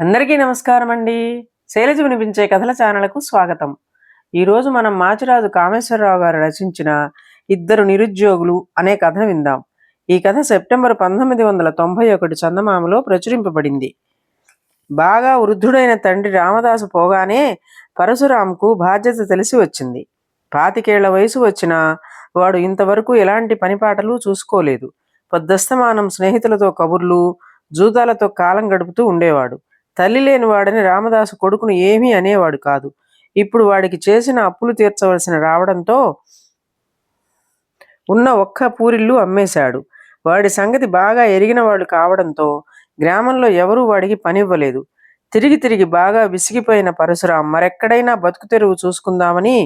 అందరికీ నమస్కారం అండి. శైలజ వినిపించే కథల ఛానల్కు స్వాగతం. ఈరోజు మనం మాచిరాజు కామేశ్వరరావు గారు రచించిన ఇద్దరు నిరుద్యోగులు అనే కథను విందాం. ఈ కథ సెప్టెంబర్ పంతొమ్మిది వందల తొంభై ఒకటి చందమామలో ప్రచురింపబడింది. బాగా వృద్ధుడైన తండ్రి రామదాసు పోగానే పరశురాంకు బాధ్యత తెలిసి వచ్చింది. పాతికేళ్ళ వయసు వచ్చినా వాడు ఇంతవరకు ఎలాంటి పనిపాటలు చూసుకోలేదు. పొద్దస్తమానం స్నేహితులతో కబుర్లు జూదాలతో కాలం గడుపుతూ ఉండేవాడు. తల్లి లేని వాడని రామదాసు కొడుకును ఏమీ అనేవాడు కాదు. ఇప్పుడు వాడికి చేసిన అప్పులు తీర్చవలసిన రావడంతో ఉన్న ఒక్క పూరిల్లు అమ్మేశాడు. వాడి సంగతి బాగా ఎరిగిన వాళ్ళు కావడంతో గ్రామంలో ఎవరూ వాడికి పనివ్వలేదు. తిరిగి తిరిగి బాగా విసిగిపోయిన పరశురాం మరెక్కడైనా బతుకు తెరువు చూసుకుందామని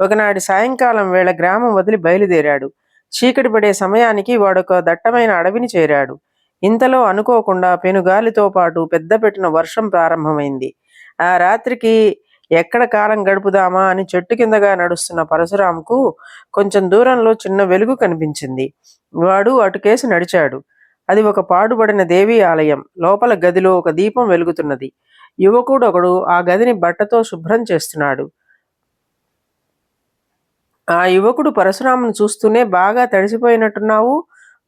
ఒకనాటి సాయంకాలం వేళ గ్రామం వదిలి బయలుదేరాడు. చీకటి పడే సమయానికి వాడొక దట్టమైన అడవిని చేరాడు. ఇంతలో అనుకోకుండా పెనుగాలితో పాటు పెద్ద పెట్టిన వర్షం ప్రారంభమైంది. ఆ రాత్రికి ఎక్కడ కాలం గడుపుదామా అని చెట్టు కిందగా నడుస్తున్న పరశురాంకు కొంచెం దూరంలో చిన్న వెలుగు కనిపించింది. వాడు అటుకేసి నడిచాడు. అది ఒక పాడుబడిన దేవి ఆలయం. లోపల గదిలో ఒక దీపం వెలుగుతున్నది. యువకుడు ఒకడు ఆ గదిని బట్టతో శుభ్రం చేస్తున్నాడు. ఆ యువకుడు పరశురామును చూస్తూనే బాగా తడిసిపోయినట్టున్నావు.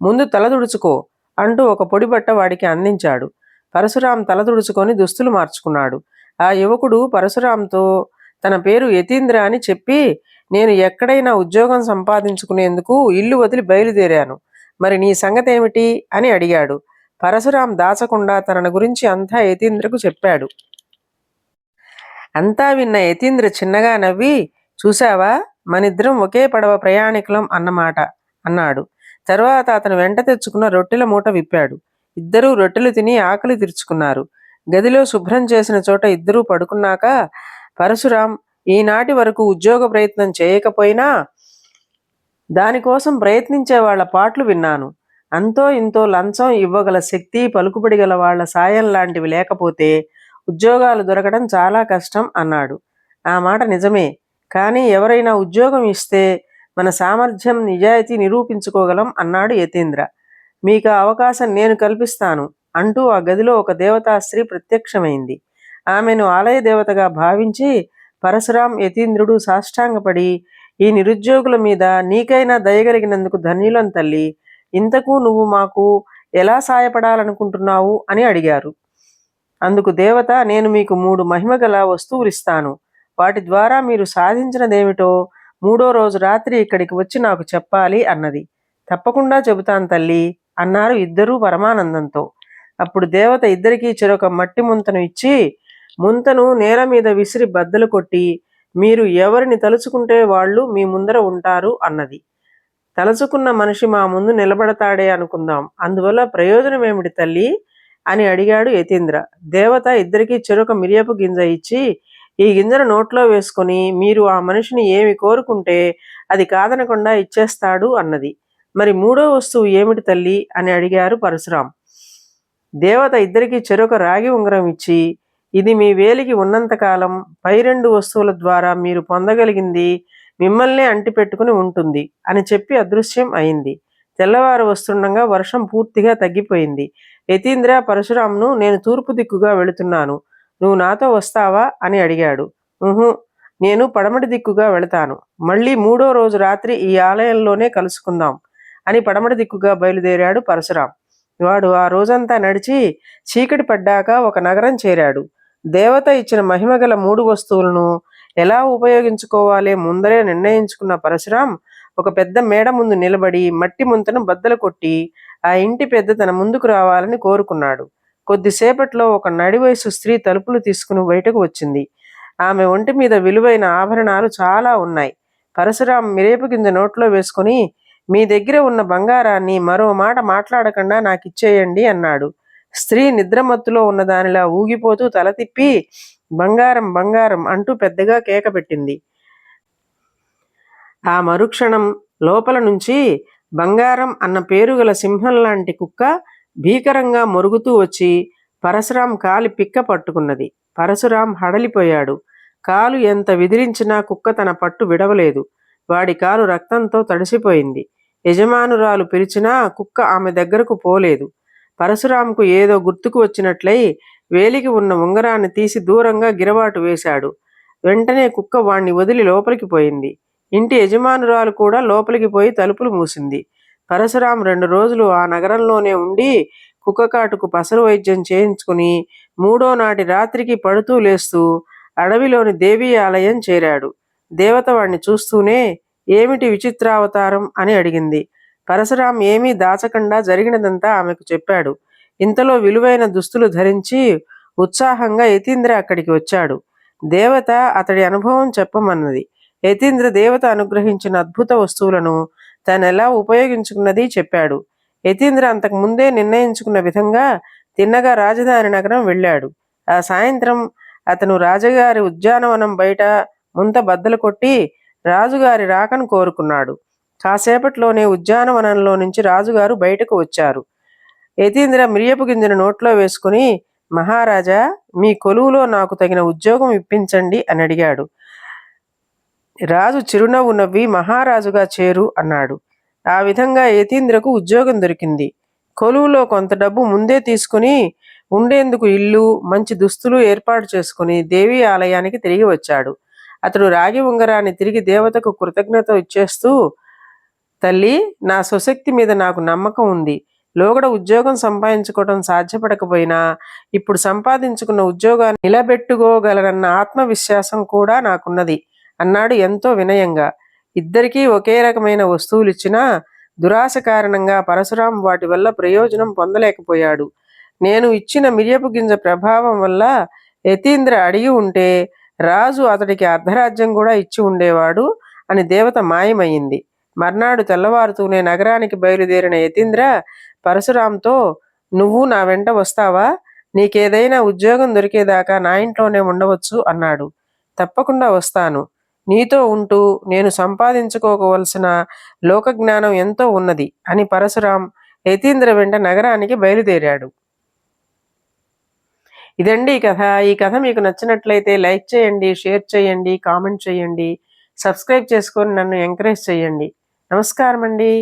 ముందు తల తుడుచుకో. అంటూ ఒక పొడి బట్ట వాడికి అందించాడు. పరశురాం తల తుడుచుకొని దుస్తులు మార్చుకున్నాడు. ఆ యువకుడు పరశురాంతో తన పేరు యతీంద్ర అని చెప్పి నేను ఎక్కడైనా ఉద్యోగం సంపాదించుకునేందుకు ఇల్లు వదిలి బయలుదేరాను. మరి నీ సంగతేమిటి? అని అడిగాడు. పరశురాం దాచకుండా తనను గురించి అంతా యతీంద్రకు చెప్పాడు. అంతా విన్న యతీంద్ర చిన్నగా నవ్వి చూశావా? మనిద్దరం ఒకే పడవ ప్రయాణికులం అన్నమాట అన్నాడు. తర్వాత అతను వెంట తెచ్చుకున్న రొట్టెల మూట విప్పాడు. ఇద్దరూ రొట్టెలు తిని ఆకలి తీర్చుకున్నారు. గదిలో శుభ్రం చేసిన చోట ఇద్దరూ పడుకున్నాక పరశురాం ఈనాటి వరకు ఉద్యోగ ప్రయత్నం చేయకపోయినా దానికోసం ప్రయత్నించే వాళ్ళ పాటలు విన్నాను. అంతో ఇంతో లంచం ఇవ్వగల శక్తి పలుకుబడి గల వాళ్ళ సాయం లాంటివి లేకపోతే ఉద్యోగాలు దొరకడం చాలా కష్టం అన్నాడు. ఆ మాట నిజమే. కానీ ఎవరైనా ఉద్యోగం ఇస్తే మన సామర్థ్యం నిజాయితీ నిరూపించుకోగలం అన్నాడు యతీంద్ర. మీకు అవకాశం నేను కల్పిస్తాను అంటూ ఆ గదిలో ఒక దేవతా స్త్రీ ప్రత్యక్షమైంది. ఆమెను ఆలయ దేవతగా భావించి పరశురాం యతీంద్రుడు సాష్టాంగపడి ఈ నిరుద్యోగుల మీద నీకైనా దయగలిగినందుకు ధన్యులం తల్లి. ఇంతకు నువ్వు మాకు ఎలా సాయపడాలనుకుంటున్నావు? అని అడిగారు. అందుకు దేవత నేను మీకు మూడు మహిమగల వస్తువులు ఇస్తాను. వాటి ద్వారా మీరు సాధించినదేమిటో మూడో రోజు రాత్రి ఇక్కడికి వచ్చి నాకు చెప్పాలి అన్నది. తప్పకుండా చెబుతాను తల్లి అన్నారు ఇద్దరూ పరమానందంతో. అప్పుడు దేవత ఇద్దరికీ చెరొక మట్టి ముంతను ఇచ్చి ముంతను నేల మీద విసిరి బద్దలు కొట్టి మీరు ఎవరిని తలుచుకుంటే వాళ్ళు మీ ముందర ఉంటారు అన్నది. తలుచుకున్న మనిషి మా ముందు నిలబడతాడే అనుకుందాం అందువల్ల ప్రయోజనం ఏమిటి తల్లి అని అడిగాడు యతీంద్ర. దేవత ఇద్దరికీ చెరొక మిరియపు గింజ ఇచ్చి ఈ గింజను నోట్లో వేసుకొని మీరు ఆ మనిషిని ఏమి కోరుకుంటే అది కాదనకుండా ఇచ్చేస్తాడు అన్నది. మరి మూడో వస్తువు ఏమిటి తల్లి? అని అడిగారు పరశురాం. దేవత ఇద్దరికి చెరొక రాగి ఉంగరం ఇచ్చి ఇది మీ వేలికి ఉన్నంతకాలం పై రెండు వస్తువుల ద్వారా మీరు పొందగలిగింది మిమ్మల్నే అంటిపెట్టుకుని ఉంటుంది అని చెప్పి అదృశ్యం అయింది. తెల్లవారు వస్తుండగా వర్షం పూర్తిగా తగ్గిపోయింది. యతీంద్ర పరశురాంను నేను తూర్పు దిక్కుగా వెళుతున్నాను. నువ్వు నాతో వస్తావా? అని అడిగాడు. నేను పడమటి దిక్కుగా వెళతాను. మళ్ళీ మూడో రోజు రాత్రి ఈ ఆలయంలోనే కలుసుకుందాం అని పడమటి దిక్కుగా బయలుదేరాడు పరశురాం. వాడు ఆ రోజంతా నడిచి చీకటి పడ్డాక ఒక నగరం చేరాడు. దేవత ఇచ్చిన మహిమగల మూడు వస్తువులను ఎలా ఉపయోగించుకోవాలే ముందరే నిర్ణయించుకున్న పరశురాం ఒక పెద్ద మేడ ముందు నిలబడి మట్టి ముంతను బద్దలు కొట్టి ఆ ఇంటి పెద్ద తన ముందుకు రావాలని కోరుకున్నాడు. కొద్దిసేపట్లో ఒక నడివయసు స్త్రీ తలుపులు తీసుకుని బయటకు వచ్చింది. ఆమె ఒంటి మీద విలువైన ఆభరణాలు చాలా ఉన్నాయి. పరశురాం మిరేపు కింద నోట్లో వేసుకుని మీ దగ్గర ఉన్న బంగారాన్ని మరో మాట మాట్లాడకుండా నాకు ఇచ్చేయండి అన్నాడు. స్త్రీ నిద్రమత్తులో ఉన్న దానిలా ఊగిపోతూ తల తిప్పి బంగారం బంగారం అంటూ పెద్దగా కేక పెట్టింది. ఆ మరుక్షణం లోపల నుంచి బంగారం అన్న పేరు గల సింహం లాంటి కుక్క భీకరంగా మొరుగుతూ వచ్చి పరశురాం కాలి పిక్క పట్టుకున్నది. పరశురాం హడలిపోయాడు. కాలు ఎంత విదిరించినా కుక్క తన పట్టు విడవలేదు. వాడి కాలు రక్తంతో తడిసిపోయింది. యజమానురాలు పిలిచినా కుక్క ఆమె దగ్గరకు పోలేదు. పరశురాంకు ఏదో గుర్తుకు వచ్చినట్లయి వేలికి ఉన్న ఉంగరాన్ని తీసి దూరంగా గిరబాటు వేశాడు. వెంటనే కుక్క వాణ్ణి వదిలి లోపలికి పోయింది. ఇంటి యజమానురాలు కూడా లోపలికి పోయి తలుపులు మూసింది. పరశురాం రెండు రోజులు ఆ నగరంలోనే ఉండి కుక్కకాటుకు పసరు వైద్యం చేయించుకుని మూడో నాటి రాత్రికి పడుతూ లేస్తూ అడవిలోని దేవీ ఆలయం చేరాడు. దేవత వాణ్ణి చూస్తూనే ఏమిటి విచిత్రావతారం? అని అడిగింది. పరశురాం ఏమీ దాచకుండా జరిగినదంతా ఆమెకు చెప్పాడు. ఇంతలో విలువైన దుస్తులు ధరించి ఉత్సాహంగా యతీంద్ర అక్కడికి వచ్చాడు. దేవత అతడి అనుభవం చెప్పమన్నది. యతీంద్ర దేవత అనుగ్రహించిన అద్భుత వస్తువులను తనెలా ఉపయోగించుకున్నది చెప్పాడు. యతీంద్ర అంతకు ముందే నిర్ణయించుకున్న విధంగా తిన్నగా రాజధాని నగరం వెళ్ళాడు. ఆ సాయంత్రం అతను రాజగారి ఉద్యానవనం బయట ముంత బద్దలు కొట్టి రాజుగారి రాకను కోరుకున్నాడు. కాసేపట్లోనే ఉద్యానవనంలో నుంచి రాజుగారు బయటకు వచ్చారు. యతీంద్ర మిరియపు గింజను నోట్లో వేసుకుని మహారాజా మీ కొలువులో నాకు తగిన ఉద్యోగం ఇప్పించండి అని అడిగాడు. రాజు చిరునవ్వు నవ్వి మహారాజుగా చేరు అన్నాడు. ఆ విధంగా యతీంద్రకు ఉద్యోగం దొరికింది. కొలువులో కొంత డబ్బు ముందే తీసుకుని ఉండేందుకు ఇల్లు మంచి దుస్తులు ఏర్పాటు చేసుకుని దేవి ఆలయానికి తిరిగి వచ్చాడు. అతడు రాగి ఉంగరాన్ని తిరిగి దేవతకు కృతజ్ఞత ఇచ్చేస్తూ తల్లి నా స్వశక్తి మీద నాకు నమ్మకం ఉంది. లోగడ ఉద్యోగం సంపాదించుకోవడం సాధ్యపడకపోయినా ఇప్పుడు సంపాదించుకున్న ఉద్యోగాన్ని నిలబెట్టుకోగలనన్న ఆత్మవిశ్వాసం కూడా నాకున్నది. అన్నాడు ఎంతో వినయంగా. ఇద్దరికీ ఒకే రకమైన వస్తువులు ఇచ్చినా దురాశ కారణంగా పరశురాం వాటి వల్ల ప్రయోజనం పొందలేకపోయాడు. నేను ఇచ్చిన మిరియపు గింజ ప్రభావం వల్ల యతీంద్ర అడిగి ఉంటే రాజు అతడికి అర్ధరాజ్యం కూడా ఇచ్చి ఉండేవాడు అని దేవత మాయమయ్యింది మర్నాడు తెల్లవారుతూనే నగరానికి బయలుదేరిన యతీంద్ర పరశురాంతో నువ్వు నా వెంట వస్తావా? నీకేదైనా ఉద్యోగం దొరికేదాకా నా ఇంట్లోనే ఉండవచ్చు అన్నాడు. తప్పకుండా వస్తాను. నీతో ఉంటూ నేను సంపాదించుకోవలసిన లోకజ్ఞానం ఎంతో ఉన్నది అని పరశురాం యతీంద్ర వెంట నగరానికి బయలుదేరాడు. ఇదండి ఈ కథ. ఈ కథ మీకు నచ్చినట్లయితే లైక్ చేయండి షేర్ చేయండి కామెంట్ చేయండి సబ్స్క్రైబ్ చేసుకొని నన్ను ఎంకరేజ్ చేయండి. నమస్కారం అండి